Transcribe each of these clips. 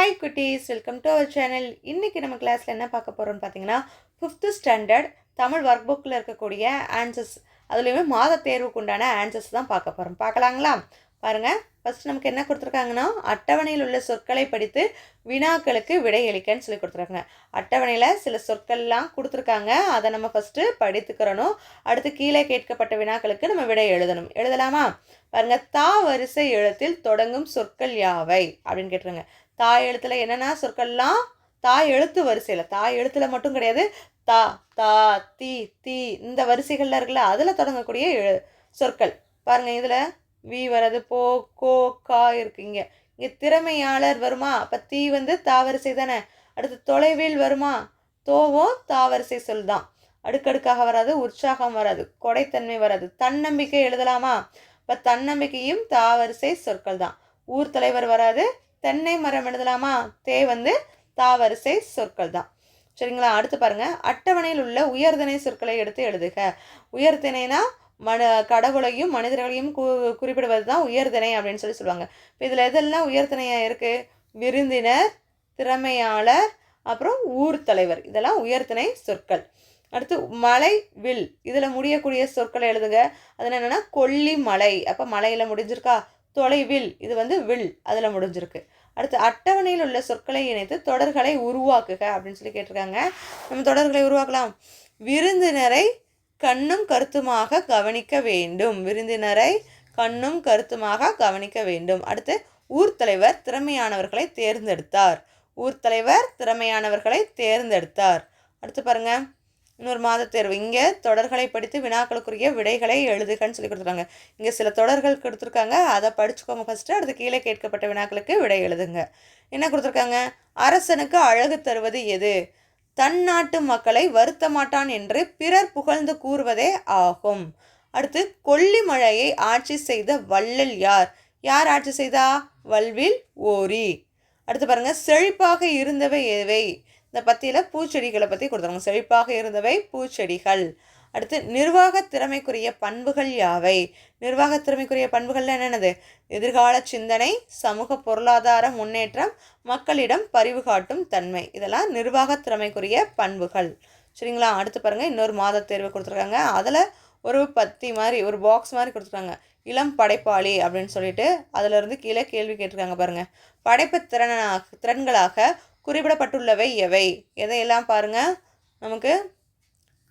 Hi குட்டீஸ். Welcome to our channel இன்றைக்கி நம்ம கிளாஸில் என்ன பார்க்க போகிறோம்னு பார்த்தீங்கன்னா ஃபிஃப்த்து ஸ்டாண்டர்ட் தமிழ் ஒர்க் புக்கில் இருக்கக்கூடிய ஆன்சர்ஸ் அதுலேயுமே மாத தேர்வுக்கு உண்டான ஆன்சர்ஸ் தான் பார்க்க போகிறோம் பார்க்கலாங்களா? பாருங்கள் ஃபஸ்ட் நமக்கு என்ன கொடுத்துருக்காங்கன்னா அட்டவணையில் உள்ள சொற்களை படித்து வினாக்களுக்கு விடை அளிக்கன்னு சொல்லி கொடுத்துருக்காங்க. அட்டவணையில் சில சொற்கள்லாம் கொடுத்துருக்காங்க. அதை நம்ம ஃபஸ்ட்டு படித்துக்கிறணும். அடுத்து கீழே கேட்கப்பட்ட வினாக்களுக்கு நம்ம விடை எழுதணும். எழுதலாமா? பாருங்கள் தா வரிசை எழுத்தில் தொடங்கும் சொற்கள் யாவை? அப்படின்னு கேட்டுருங்க தாய் எழுத்தில் என்னென்ன சொற்கள்லாம்? தாய் எழுத்து வரிசையில். தாய் எழுத்துல மட்டும் கிடையாது. தா தா தி தி இந்த வரிசைகள்லாம் இருக்குல்ல அதில் தொடங்கக்கூடிய எழு சொற்கள். பாருங்கள் இதில் வி வராது போ கோ கா இருக்கு இங்கே இங்கே திறமையாளர் வருமா? அப்போ தீ வந்து தாவரிசை தானே. அடுத்து தொலைவில் வருமா? தோவோ தாவரிசை சொல் தான். அடுக்கடுக்காக வராது உற்சாகம் வராது கொடைத்தன்மை வராது. தன்னம்பிக்கை எழுதலாமா? இப்போ தன்னம்பிக்கையும் தாவரிசை சொற்கள் தான். ஊர் தலைவர் வராது தென்னை மரம் எழுதலாமா? தே வந்து தாவரிசை சொற்கள் தான். சரிங்களா? அடுத்து பாருங்க. அட்டவணையில் உள்ள உயர்தனை சொற்களை எடுத்து எழுதுக. உயர்திணைனா மன கடவுளையும் மனிதர்களையும் கு குறிப்பிடுவது தான் உயர்திணை அப்படின்னு சொல்லி சொல்லுவாங்க. இப்போ இதில் எதெல்லாம் உயர்திணையாக இருக்குது விருந்தினர் திறமையாளர் அப்புறம் ஊர் தலைவர். இதெல்லாம் உயர்திணை சொற்கள். அடுத்து மலை வில். இதில் முடியக்கூடிய சொற்களை எழுதுங்க. அதில் என்னென்னா கொல்லி மலை. அப்போ மலையில் முடிஞ்சிருக்கா? தொலைவில் இது வந்து வில். அதில் முடிஞ்சிருக்கு. அடுத்து அட்டவணையில் உள்ள சொற்களை இணைத்து தொடர்களை உருவாக்குக அப்படின்னு சொல்லி கேட்டிருக்காங்க. நம்ம தொடர்களை உருவாக்கலாம். விருந்தினரை கண்ணும் கருத்துமாக கவனிக்க வேண்டும். விருந்தினரை கண்ணும் கருத்துமாக கவனிக்க வேண்டும். அடுத்து ஊர் தலைவர் திறமையானவர்களை தேர்ந்தெடுத்தார். ஊர் தலைவர் திறமையானவர்களை தேர்ந்தெடுத்தார். அடுத்து பாருங்க இன்னொரு மாத தேர்வு. இங்கே தொடர்களை படித்து வினாக்களுக்குரிய விடைகளை எழுதுகன்னு சொல்லி கொடுத்துருக்காங்க. இங்கே சில தொடர்கள் கொடுத்துருக்காங்க. அதை படிச்சுக்கோங்க ஃபஸ்ட்டு அடுத்து கீழே கேட்கப்பட்ட வினாக்களுக்கு விடை எழுதுங்க. என்ன கொடுத்துருக்காங்க? அரசனுக்கு அழகு தருவது எது? தன் நாட்டு மக்களை வருத்த மாட்டான் என்று பிறர் புகழ்ந்து கூறுவதே ஆகும். அடுத்து கொல்லிமழையை ஆட்சி செய்த வள்ளல் யார்? யார் ஆட்சி செய்தா? வல்வில் ஓரி. அடுத்து பாருங்க செழிப்பாக இருந்தவை எவை? இந்த பத்தியில் பூச்செடிகளை பற்றி கொடுத்துருவாங்க செழிப்பாக இருந்தவை பூச்செடிகள். அடுத்து நிர்வாக திறமைக்குரிய பண்புகள் யாவை? நிர்வாக திறமைக்குரிய பண்புகள்ல என்னென்னது? எதிர்கால சிந்தனை சமூக பொருளாதார முன்னேற்றம் மக்களிடம் பரிவு காட்டும் தன்மை. இதெல்லாம் நிர்வாக திறமைக்குரிய பண்புகள். சரிங்களா? அடுத்து பாருங்கள் இன்னொரு மாத தேர்வு கொடுத்துருக்காங்க. அதில் ஒரு பத்தி மாதிரி ஒரு பாக்ஸ் மாதிரி கொடுத்துருக்காங்க. இளம் படைப்பாளி அப்படின்னு சொல்லிட்டு அதிலிருந்து கீழே கேள்வி கேட்டிருக்காங்க பாருங்கள் படைப்பு திறனாக திறன்களாக குறிப்பிடப்பட்டுள்ளவை எவை? எதையெல்லாம் பாருங்கள் நமக்கு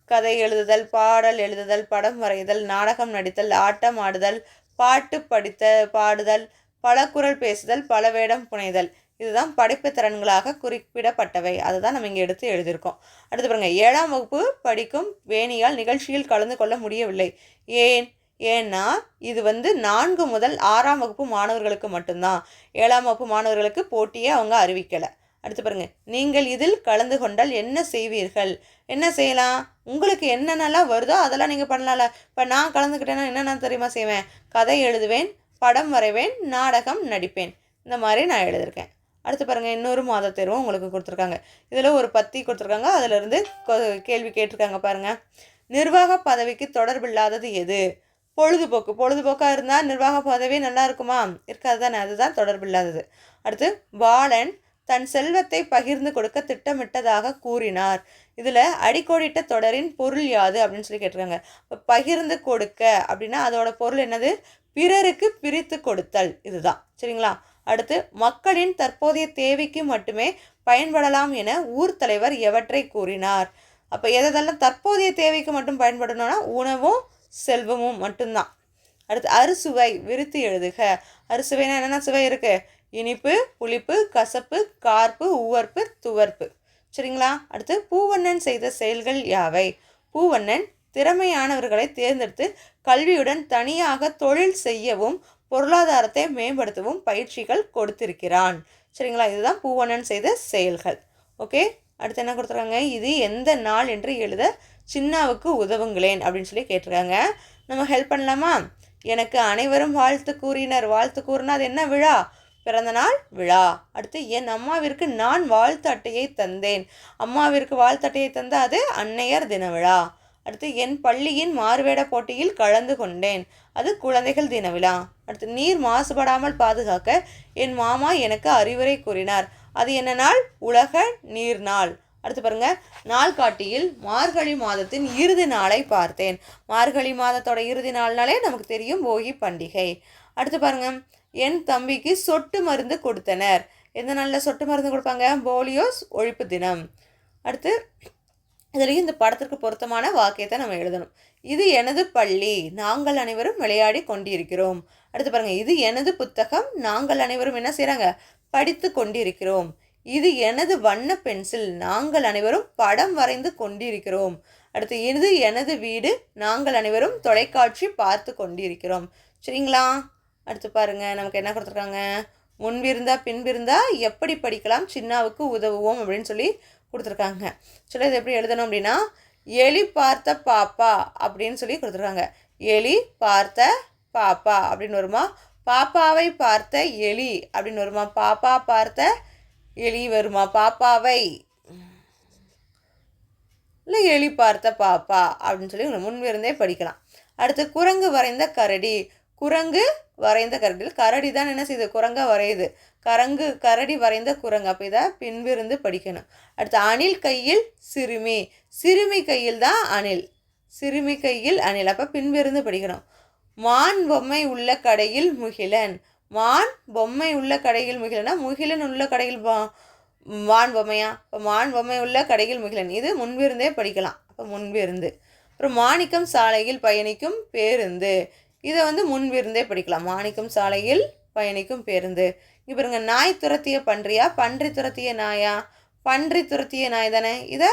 கதை எழுதுதல் பாடல் எழுதுதல் படம் வரைதல் நாடகம் நடித்தல் ஆட்டம் ஆடுதல் பாட்டு படித்த பாடுதல் பல குரல் பேசுதல் பல வேடம் புனைதல். இதுதான் படிப்பு திறன்களாக குறிப்பிடப்பட்டவை. அதுதான் நம்ம இங்கே எடுத்து எழுதியிருக்கோம். அடுத்து பாருங்க. ஏழாம் வகுப்பு படிக்கும் வேணியால் நிகழ்ச்சியில் கலந்து கொள்ள முடியவில்லை. ஏன்? ஏன்னா இது வந்து நான்கு முதல் ஆறாம் வகுப்பு மாணவர்களுக்கு மட்டும்தான். ஏழாம் வகுப்பு மாணவர்களுக்கு போட்டியை அவங்க அறிவிக்கலை. அடுத்து பாருங்க. நீங்கள் இதில் கலந்து கொண்டால் என்ன செய்வீர்கள்? என்ன செய்யலாம்? உங்களுக்கு என்னென்னலாம் வருதோ அதெல்லாம் நீங்கள் பண்ணலாம்ல. இப்போ நான் கலந்துக்கிட்டேன்னா என்னென்ன தெரியுமா செய்வேன்? கதை எழுதுவேன் படம் வரைவேன் நாடகம் நடிப்பேன். இந்த மாதிரி நான் எழுதியிருக்கேன். அடுத்து பாருங்கள் இன்னொரு மாத தேர்வும் உங்களுக்கு கொடுத்துருக்காங்க. இதில் ஒரு பத்தி கொடுத்துருக்காங்க. அதிலிருந்து கேள்வி கேட்டிருக்காங்க பாருங்கள் நிர்வாக பதவிக்கு தொடர்பில்லாதது எது? பொழுதுபோக்கு. பொழுதுபோக்காக இருந்தால் நிர்வாக பதவி நல்லா இருக்குமா? இருக்காது தானே. அதுதான் தொடர்பில்லாதது அடுத்து பாலன் தன் செல்வத்தை பகிர்ந்து கொடுக்க திட்டமிட்டதாக கூறினார். இதில் அடிக்கோடிட்ட தொடரின் பொருள் யாது அப்படின்னு சொல்லி கேட்டிருக்காங்க. இப்போ பகிர்ந்து கொடுக்க அப்படின்னா அதோட பொருள் என்னது? பிறருக்கு பிரித்து கொடுத்தல் இதுதான். சரிங்களா? அடுத்து மக்களின் தற்போதைய தேவைக்கு மட்டுமே பயன்படலாம் என ஊர் தலைவர் எவற்றை கூறினார்? அப்போ எதெல்லாம் தற்போதைய தேவைக்கு மட்டும் பயன்படணும்னா உணவும் செல்வமும் மட்டும்தான். அடுத்து அறுசுவை விருத்தி எழுதுக. அறுசுவைனா என்னென்ன சுவை இருக்குது இனிப்பு புளிப்பு கசப்பு கார்ப்பு உவர்ப்பு துவர்ப்பு. சரிங்களா? அடுத்து பூவண்ணன் செய்த செயல்கள் யாவை? பூவண்ணன் திறமையானவர்களை தேர்ந்தெடுத்து கல்வியுடன் தனியாக தொழில் செய்யவும் பொருளாதாரத்தை மேம்படுத்தவும் பயிற்சிகள் கொடுத்திருக்கிறான். சரிங்களா? இதுதான் பூவண்ணன் செய்த செயல்கள். ஓகே? அடுத்து என்ன கொடுத்துருக்காங்க? இது எந்த நாள் என்று எழுத சின்னாவுக்கு உதவுங்களேன் அப்படின்னு சொல்லி கேட்டிருக்காங்க. நம்ம ஹெல்ப் பண்ணலாமா? எனக்கு அனைவரும் வாழ்த்து கூறினர். வாழ்த்து கூறினா அது என்ன விழா? பிறந்தநாள் விழா. அடுத்து என் அம்மாவிற்கு நான் வாழ்த்து அட்டையை தந்தேன். அம்மாவிற்கு வாழ்த்து அட்டையை தந்த அது அன்னையர் தின விழா. அடுத்து என் பள்ளியின் மாறுவேட போட்டியில் கலந்து கொண்டேன். அது குழந்தைகள் தின விழா. அடுத்து நீர் மாசுபடாமல் பாதுகாக்க என் மாமா எனக்கு அறிவுரை கூறினார். அது என்ன நாள்? உலக நீர் நாள். அடுத்து பாருங்க. நாள்காட்டியில் மார்கழி மாதத்தின் இறுதி நாளை பார்த்தேன். மார்கழி மாதத்தோட இறுதி நாள்னாலே நமக்கு தெரியும் போகி பண்டிகை. அடுத்து பாருங்க. என் தம்பிக்கு சொட்டு மருந்து கொடுத்தனர். எந்த நாளில் சொட்டு மருந்து கொடுப்பாங்க? போலியோஸ் ஒழிப்பு தினம். அடுத்து இதுலேயும் இந்த படத்திற்கு பொருத்தமான வாக்கியத்தை நம்ம எழுதணும். இது எனது பள்ளி நாங்கள் அனைவரும் விளையாடி கொண்டிருக்கிறோம். அடுத்து பாருங்கள் இது எனது புத்தகம் நாங்கள் அனைவரும் என்ன செய்கிறாங்க படித்து கொண்டிருக்கிறோம். இது எனது வண்ண பென்சில் நாங்கள் அனைவரும் படம் வரைந்து கொண்டிருக்கிறோம். அடுத்து இது எனது வீடு நாங்கள் அனைவரும் தொலைக்காட்சி பார்த்து கொண்டிருக்கிறோம். சரிங்களா? அடுத்து பாருங்கள் நமக்கு என்ன கொடுத்துருக்காங்க? முன்பிருந்தா பின்பிருந்தா எப்படி படிக்கலாம் சின்னாவுக்கு உதவுவோம் அப்படின்னு சொல்லி கொடுத்துருக்காங்க. சொல்லி இது எப்படி எழுதணும் அப்படின்னா எலி பார்த்த பாப்பா அப்படின்னு சொல்லி கொடுத்துருக்காங்க. எலி பார்த்த பாப்பா அப்படின்னு வருமா? பாப்பாவை பார்த்த எலி அப்படின்னு வருமா? பாப்பா பார்த்த எலி வருமா? பாப்பாவை இல்லை எலி பார்த்த பாப்பா அப்படின்னு சொல்லி முன்பிருந்தே படிக்கலாம். அடுத்து குரங்கு வரைந்த கரடி குரங்கு வரைந்த கரடியில் கரடி தான் என்ன செய்யுது குரங்கா வரையுது. கரங்கு கரடி வரைந்த குரங்கு. அப்போ இதை பின்பிருந்து படிக்கணும். அடுத்து அணில் கையில் சிறுமி. சிறுமி கையில் தான் அணில். சிறுமி கையில் அணில். அப்போ பின்பிருந்து படிக்கணும். மான் பொம்மை உள்ள கடையில் முகிலன். மான் பொம்மை உள்ள கடையில் முகிலனா? முகிலன் உள்ள கடையில் மான் பொம்மையா? இப்போ மான் பொம்மை உள்ள கடையில் முகிலன். இது முன்பிருந்தே படிக்கலாம். அப்போ முன்பிருந்து அப்புறம் மாணிக்கம் சாலையில் பயணிக்கும் பேருந்து. இதை வந்து முன்பிருந்தே படிக்கலாம். மாணிக்கம் சாலையில் பயணிக்கும் பேருந்து. இப்போ பாருங்க நாய் துரத்திய பன்றியா? பன்றி துரத்திய நாயா? பன்றி துரத்திய நாய் தானே? இதை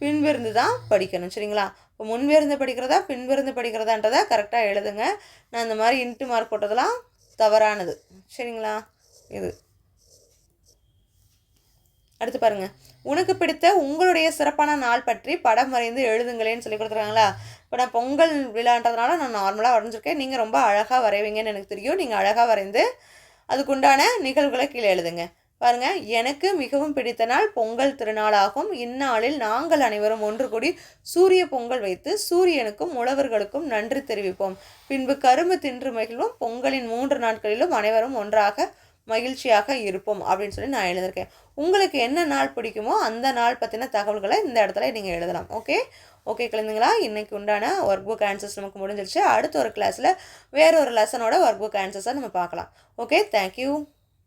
பின்பிருந்து தான் படிக்கணும் சரிங்களா? இப்போ முன்பிருந்து படிக்கிறதா பின்பிருந்து படிக்கிறதான்றதை கரெக்டாக எழுதுங்க. நான் இந்த மாதிரி இன்ட்டு மார்க் போட்டதெல்லாம் தவறானது சரிங்களா? இது. அடுத்து பாருங்கள் உனக்கு பிடித்த உங்களுடைய சிறப்பான நாள் பற்றி படம் வரைந்து எழுதுங்களேன்னு சொல்லி கொடுத்துருக்காங்களா? இப்போ நான் பொங்கல் விழான்றதுனால நான் நார்மலாக வரைஞ்சிருக்கேன். நீங்கள் ரொம்ப அழகாக வரைவீங்கன்னு எனக்கு தெரியும். நீங்கள் அழகாக வரைந்து அதுக்குண்டான நிகழ்வுகளை கீழே எழுதுங்க. பாருங்க எனக்கு மிகவும் பிடித்த நாள் பொங்கல் திருநாளாகும். இந்நாளில் நாங்கள் அனைவரும் ஒன்று கூடி சூரிய பொங்கல் வைத்து சூரியனுக்கும் உழவர்களுக்கும் நன்றி தெரிவிப்போம். பின்பு கரும்பு தின்று மகிழ்வோம். பொங்கலின் மூன்று நாட்களிலும் அனைவரும் ஒன்றாக மகிழ்ச்சியாக இருப்போம் அப்படின்னு சொல்லி நான் எழுதியிருக்கேன். உங்களுக்கு என்ன நாள் பிடிக்குமோ அந்த நாள் பற்றின தகவல்களை இந்த இடத்துல நீங்கள் எழுதலாம். ஓகே? ஓகே கிளந்துங்களா இன்றைக்கி உண்டான ஒர்க் புக் ஆன்சர்ஸ் நமக்கு முடிஞ்சிருச்சு. அடுத்த ஒரு கிளாஸில் வேற ஒரு லெசனோட ஒர்க் புக் ஆன்சர்ஸை நம்ம பார்க்கலாம். Okay thank you